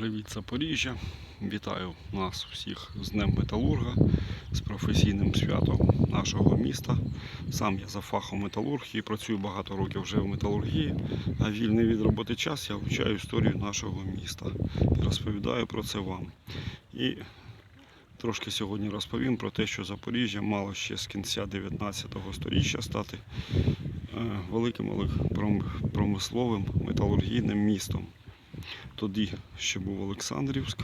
Привіт, Запоріжжя! Вітаю нас всіх з Днем Металурга, з професійним святом нашого міста. Сам я за фахом металург і працюю багато років вже в металургії, а вільний від роботи час я вивчаю історію нашого міста і розповідаю про це вам. І трошки сьогодні розповім про те, що Запоріжжя мало ще з кінця 19 століття стати е, великим промисловим металургійним містом. Тоді ще був Олександрівськ.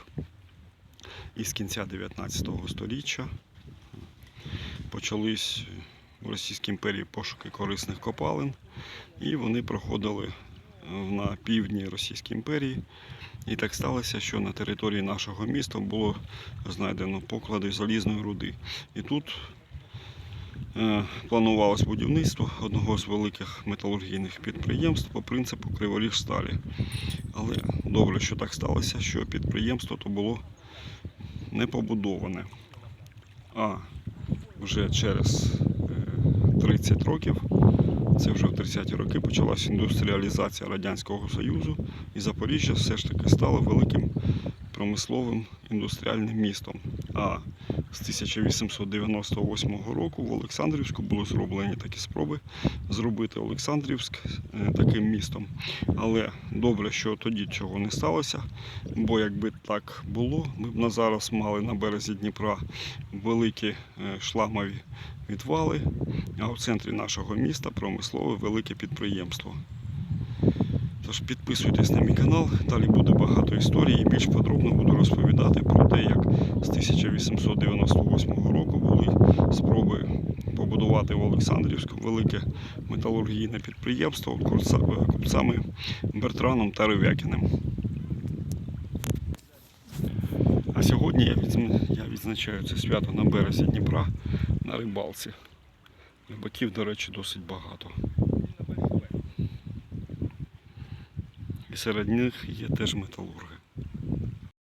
І з кінця 19 століття почались в Російській імперії пошуки корисних копалин, і вони проходили е, на півдні Російської імперії. І так сталося, що на території нашого міста було знайдено поклади залізної руди. І тут планувалось будівництво одного з великих металургійних підприємств по принципу Криворіжсталі. Але добре, що так сталося, що підприємство то було не побудоване. А вже через е, 30 років, це вже в 30-ті роки, почалася індустріалізація Радянського Союзу, і Запоріжжя все ж таки стало великим промисловим індустріальним містом. А з 1898 року в Олександрівську були зроблені такі спроби зробити Олександрівськ е, таким містом. Але добре, що тоді цього не сталося, бо якби так було, ми б на зараз мали на березі Дніпра великі е, шламові відвали, а в центрі нашого міста промислове велике підприємство. Тож підписуйтесь на мій канал, далі буде багато історій і більш подробно буду розповідати про те, як з 1898 року були спроби побудувати в Олександрівську велике металургійне підприємство е, купцями Бертраном та Ревякіним. А сьогодні я, відзначаю це свято на березі Дніпра на рибалці. Рибаків, до речі, досить багато. І серед них є теж металурги.